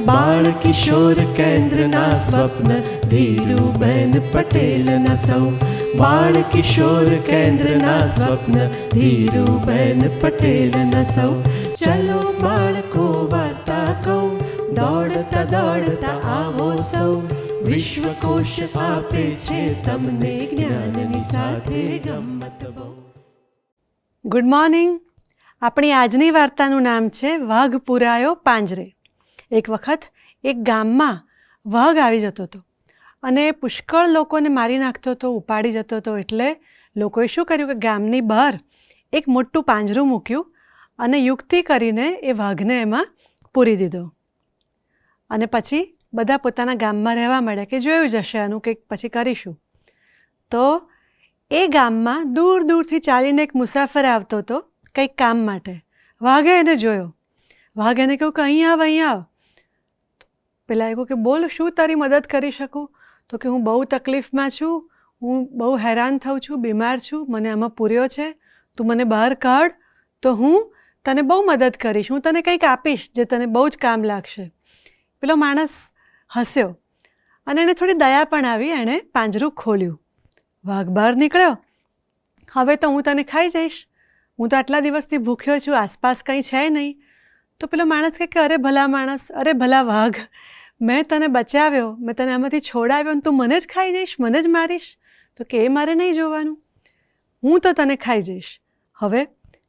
બાળ કિશોર કેન્દ્રના સ્વપ્ન ધીરુબેન પટેલના સૌ બાળ કિશોર કેન્દ્રના સ્વપ્ન ધીરુબેન પટેલના સૌ ચલો બાળકો વાર્તા કહું દોડતા દોડતા આવો સૌ વિશ્વકોશ આપે છે તમને જ્ઞાનની સાથે ગમત બહુ ગુડ મોર્નિંગ આપણી આજની વાર્તાનું નામ છે વાઘ પુરાયો પાંજરે એક વખત એક ગામમાં વાઘ આવી જતો હતો અને પુષ્કળ લોકોને મારી નાખતો હતો, ઉપાડી જતો હતો. એટલે લોકોએ શું કર્યું કે ગામની બહાર એક મોટું પાંજરું મૂક્યું અને યુક્તિ કરીને એ વાઘને એમાં પૂરી દીધો. અને પછી બધા પોતાના ગામમાં રહેવા માંડ્યા કે જોયું જશે આનું કંઈક પછી કરીશું. તો એ ગામમાં દૂર દૂરથી ચાલીને એક મુસાફર આવતો હતો કંઈક કામ માટે. વાઘે એને જોયો. વાઘ એને કહ્યું કે અહીં આવ અહીં આવ. પેલા એવું કે, બોલ, શું તારી મદદ કરી શકું? તો કે, હું બહુ તકલીફમાં છું, હું બહુ હેરાન થઉં છું, બીમાર છું, મને આમાં પૂર્યો છે, તું મને બહાર કાઢ, તો હું તને બહુ મદદ કરીશ, હું તને કંઈક આપીશ જે તને બહુ જ કામ લાગશે. પેલો માણસ હસ્યો અને એને થોડી દયા પણ આવી, એણે પાંજરું ખોલ્યું. વાઘ બહાર નીકળ્યો. હવે તો હું તને ખાઈ જઈશ, હું તો આટલા દિવસથી ભૂખ્યો છું, આસપાસ કંઈ છે નહીં. તો પેલો માણસ કહે કે અરે ભલા માણસ, અરે ભલા વાઘ. મેં તને બચાવ્યો, મેં તને આમાંથી છોડાવ્યો અને તું મને જ ખાઈ જઈશ, મને જ મારીશ. તો કે એ મારે નહીં જોવાનું? હું તો તને ખાઈ જઈશ. હવે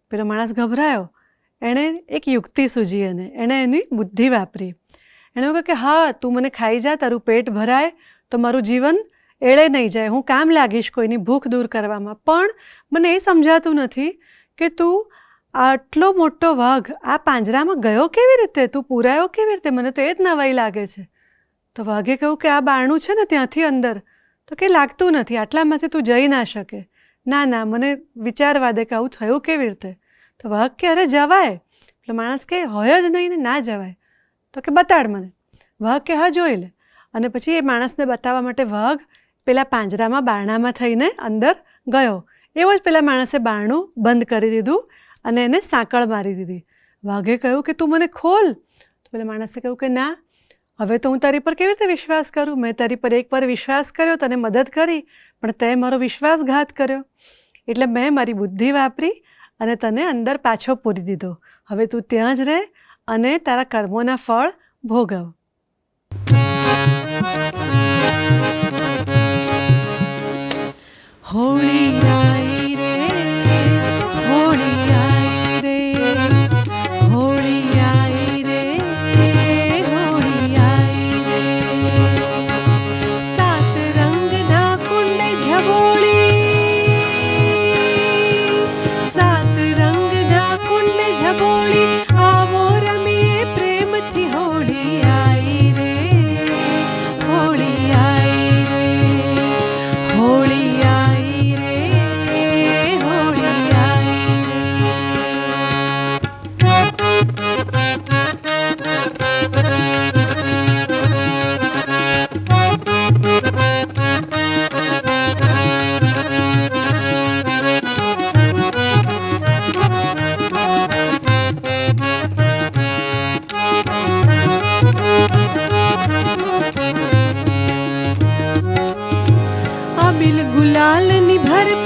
પેલો માણસ ગભરાયો. એણે એક યુક્તિ સૂજી અને એણે એની બુદ્ધિ વાપરી. એણે કહ્યું કે હા, તું મને ખાઈ જા, તારું પેટ ભરાય, તો મારું જીવન એળે નહીં જાય. હું કામ લાગીશ કોઈની ભૂખ દૂર કરવામાં. પણ મને એ સમજાતું નથી કે તું આટલો મોટો વાઘ આ પાંજરામાં ગયો કેવી રીતે? તું પૂરાયો કેવી રીતે? મને તો એ જ નવાઈ લાગે છે. તો વાઘે કહ્યું કે આ બારણું છે ને ત્યાંથી અંદર. તો કે લાગતું નથી, આટલામાંથી તું જઈ ના શકે. ના ના, મને વિચારવા દે કે આવું થયું કેવી રીતે? તો વાઘ કે અરે જવાય? એટલે માણસ કે હોય જ નહીં ને ના જવાય. તો કે બતાડ મને. વાઘ કે, હા, જોઈ લે. અને પછી એ માણસને બતાવવા માટે વાઘ પેલા પાંજરામાં બારણામાં થઈને અંદર ગયો. એવો જ પેલા માણસે બારણું બંધ કરી દીધું. અને એને સાંકળ મારી દીધી. વાઘે કહ્યું કે, તું મને ખોલ. તો પેલા માણસે કહ્યું કે, ના, હવે તો હું તારી પર કેવી રીતે વિશ્વાસ કરું? મેં તારી પર એકવાર વિશ્વાસ કર્યો, તને મદદ કરી, પણ તે મારો વિશ્વાસઘાત કર્યો. એટલે મેં મારી બુદ્ધિ વાપરી અને તને અંદર પાછો પૂરી દીધો. હવે તું ત્યાં જ રહે અને તારા કર્મોના ફળ ભોગવ. હોળી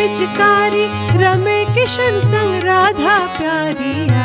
ભર પિચકારી રમે કિશન સંગ રાધા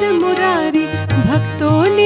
મુરારી ભક્તોની